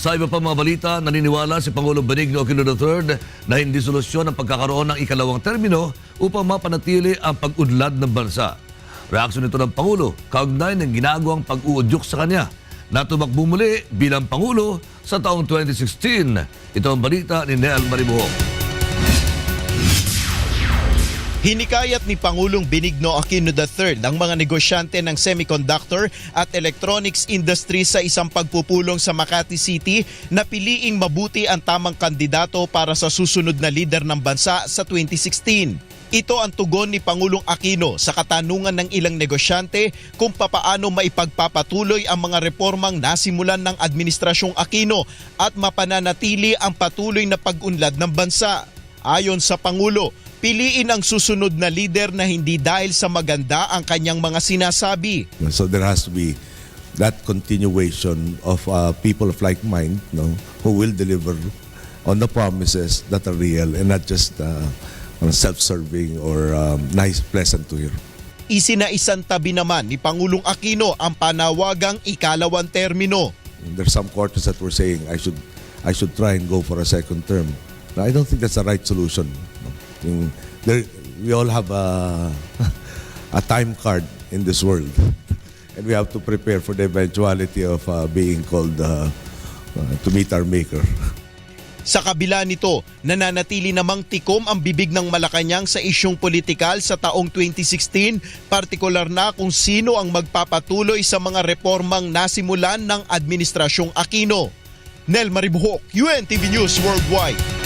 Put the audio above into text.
Sa iba pa mga balita, naniniwala si Pangulong Benigno Aquino III na hindi solusyon ang pagkakaroon ng ikalawang termino upang mapanatili ang pag-unlad ng bansa. Reaksyon nito ng Pangulo kaugnay ng ginagawang pag-uudyok sa kanya na tumakbo muli bilang Pangulo sa taong 2016. Ito ang balita ni Nel Maribuhok. Hinikayat ni Pangulong Benigno Aquino III ng mga negosyante ng semiconductor at electronics industry sa isang pagpupulong sa Makati City na piliing mabuti ang tamang kandidato para sa susunod na lider ng bansa sa 2016. Ito ang tugon ni Pangulong Aquino sa katanungan ng ilang negosyante kung papaano maipagpapatuloy ang mga reformang nasimulan ng Administrasyong Aquino at mapananatili ang patuloy na pag-unlad ng bansa. Ayon sa Pangulo, piliin ang susunod na lider na hindi dahil sa maganda ang kanyang mga sinasabi. So there has to be that continuation of uh, people of like mind no, who will deliver on the promises that are real and not just uh, self-serving or um, nice, pleasant to hear. Isinaisan tabi naman ni Pangulong Aquino ang panawagang ikalawang termino. There's some quarters that were saying I should I should try and go for a second term. Now, I don't think that's the right solution. Yung- there, we all have a, a time card in this world. And we have to prepare for the eventuality of uh, being called uh, uh, to meet our maker. Sa kabila nito, nananatili namang tikom ang bibig ng Malacanang sa isyong politikal sa taong 2016, partikular na kung sino ang magpapatuloy sa mga reformang nasimulan ng Administrasyong Aquino. Nel Maribuhok, UNTV News Worldwide.